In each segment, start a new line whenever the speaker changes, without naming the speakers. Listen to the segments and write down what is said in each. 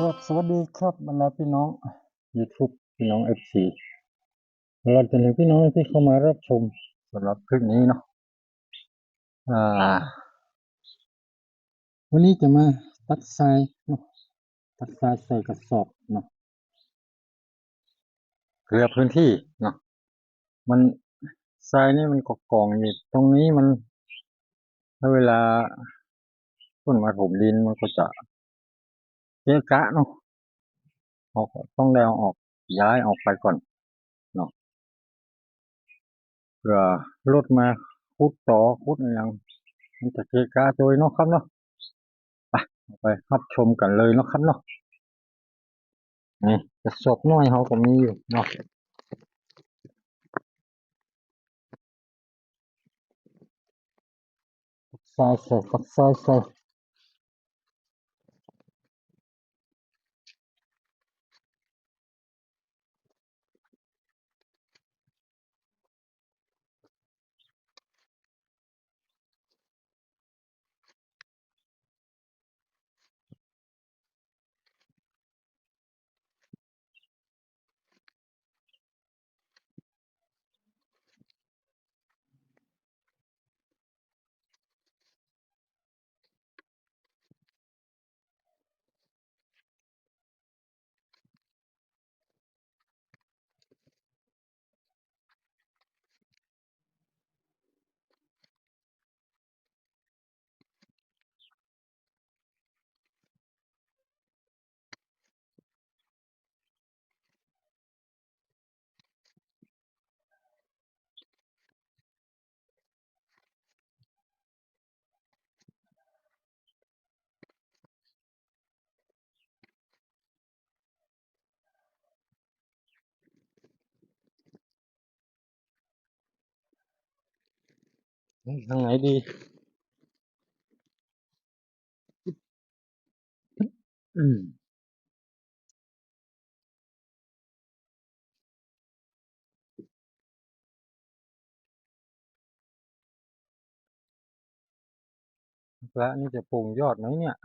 ครับสวัสดีครับบรรดาพี่น้อง YouTube พี่น้อง FC เราจะถึงพี่น้องที่เข้ามารับชมสำหรับคลิปนี้เนาะอ่า วันนี้จะมาตักทรายเนาะตักทรายใส่กระสอบเนาะเคลียร์พื้นที่เนาะมันทรายนี่มันกกองอยู่ตรงนี้มัน ถ้าเวลาฝนมาถมดินมันก็จะ เกะกะเนาะออกต้องแดวออกย้ายออกไปก่อนเนาะเพื่อรถมาคุดต่อคุดอะไรอย่างมันจะเกะกะโดยเนาะครับเนาะไปไปรับชมกันเลยเนาะครับเนาะนี่กระสอบน้อยเขาก็มีอยู่เนาะทรายใส่ตักทรายใส่ ทางไหนดีอืมพระนี่จะปรุงยอดไหมเนี่ย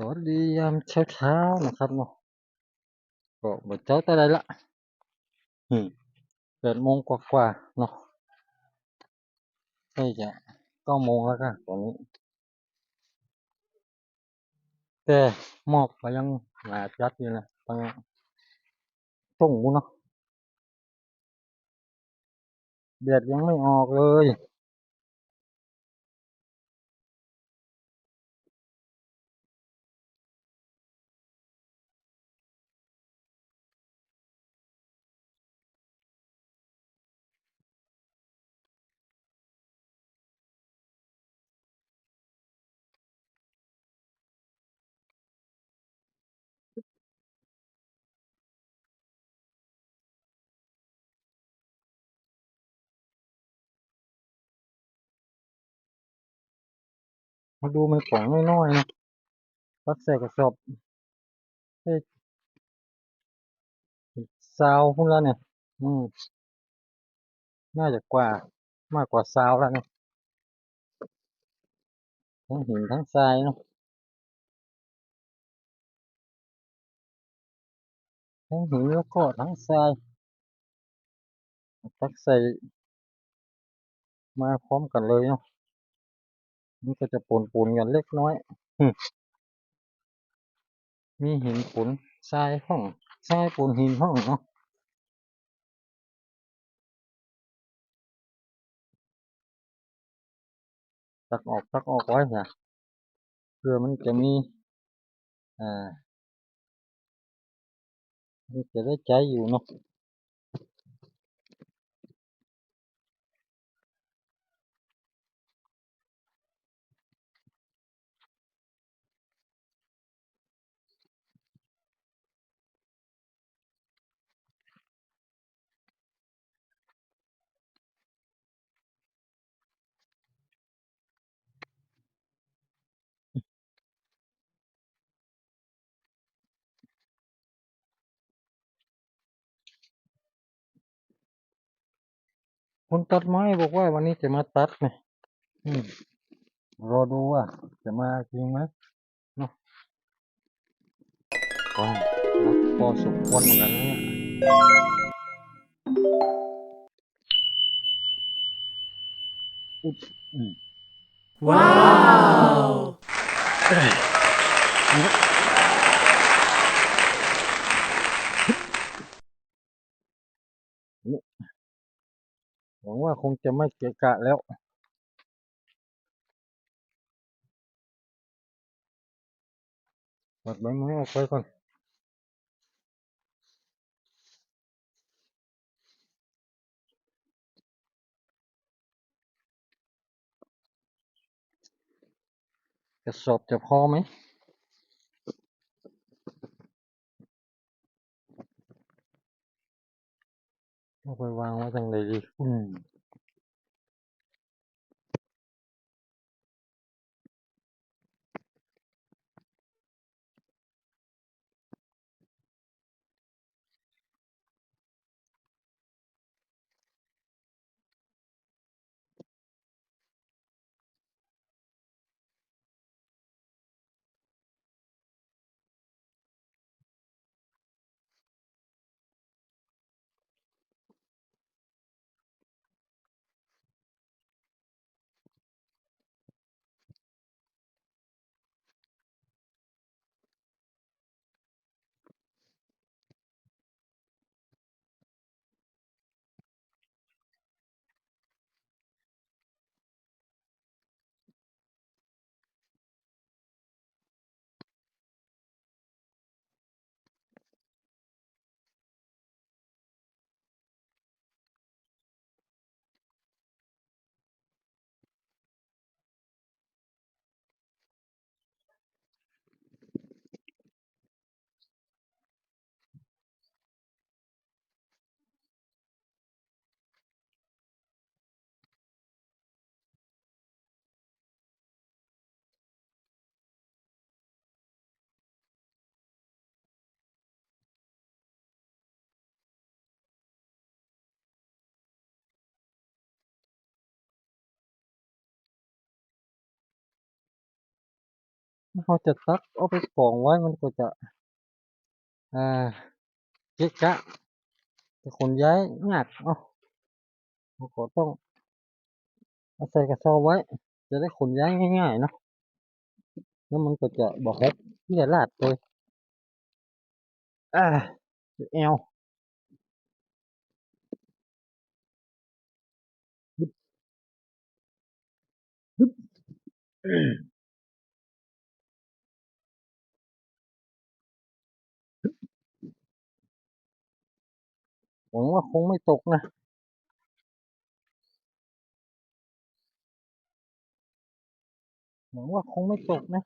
สวัสดียามเช้าเช้านะครับเนาะก็บ่เจ้าแต่ใดละอืมแปดโมงกว่าๆเนาะใกล้จะเก้าโมงแล้วกันตอนนี้ แต่หมอกก็ยังหนาจัดอยู่นะทางส่งกูเนาะแดดยังไม่ออกเลย มาดูมันของน้อยๆนะรักใส่กระสอบเฮ้ยซาวพุ่นแล้วเนี่ย อืมน่าจะกว่ามากกว่าซาวแล้วเนี่ยทั้งหินทั้งทรายเนาะทั้งหินแล้วก็ทั้งทรายตักใส่มาพร้อมกันเลยเนาะ มันก็จะปนๆกันเล็กน้อยมมีหินปูนทรายห้องทรายปูนหินห้องเนาะตักออกตักออกไว้นะเพื่อมันจะมีอ่ามันจะได้ใจอยู่เนาะ คนตัดไม้บอกว่าวันนี้จะมาตัดไงอืมรอดูว่าจะมาจริงไหมเนาะก็นักพอสมควรเหมือนกันนะเนี่ยอุ๊บอืม
Wow!
หวังว่า คงจะไม่เกะกะแล้ว ตัดใบไม้ออกไปก่อนกระสอบจะพอไหมเอาไปวางไว้ตรงไหนดีอืม เขาจะตัดเอาไปกองไว้มันก็จะ อ่าเกะกะจะขนย้ายยากเอ้าเราก็ต้องเอาใส่กระสอบไว้ จะได้ขนย้ายง่ายๆเนาะแล้วมันก็จะบอกฮกที่จะลาดเลยอ่าเอวฮึบฮึบ วังว่าคงไม่ตกนะ หวังว่าคงไม่ตกนะ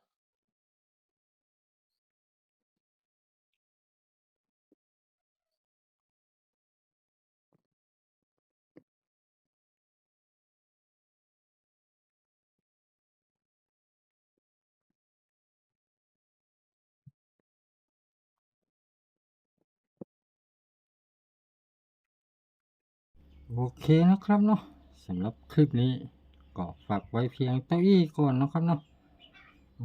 โอเคนะครับเนาะสำหรับคลิปนี้ก็ฝากไว้เพียงเต้าอี้ก่อนนะครับเนาะ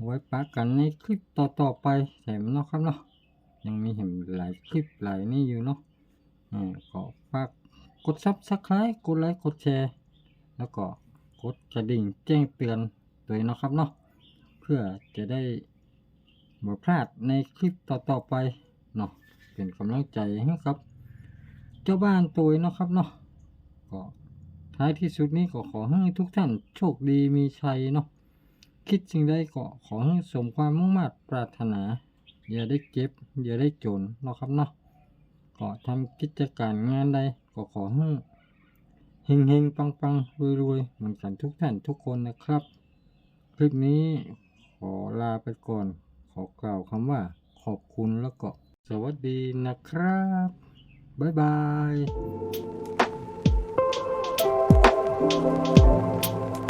ไว้ปะกันในคลิปต่อๆไปแถมเนาะครับเนาะยังมีเห็นหลายคลิปหลายนี่อยู่เนาะอ่าก็ฝากกดซับสไครต์กดไลค์กดแชร์ แล้วก็กดกระดิ่งแจ้งเตือนด้วยนะครับเนาะเพื่อจะได้บ่พลาดในคลิปต่อๆไปเนาะเป็นกำลังใจให้ครับ เจ้าบ้านตัวเนาะครับเนาะ ก็ท้ายที่สุดนี้ก็ขอให้ทุกท่านโชคดีมีชัยเนาะคิดสิ่งใดก็ขอให้สมความมุ่งมั่นปรารถนา อย่าได้เจ็บ อย่าได้จนเนาะครับเนาะก็ทำกิจการงานใดก็ขอให้เฮงเฮงปังปังรวยรวยๆเหมือนกันทุกท่านทุกคนนะครับ คลิปนี้ขอลาไปก่อน ขอกล่าวคำว่าขอบคุณแล้วก็สวัสดีนะครับ บ๊ายบาย うん。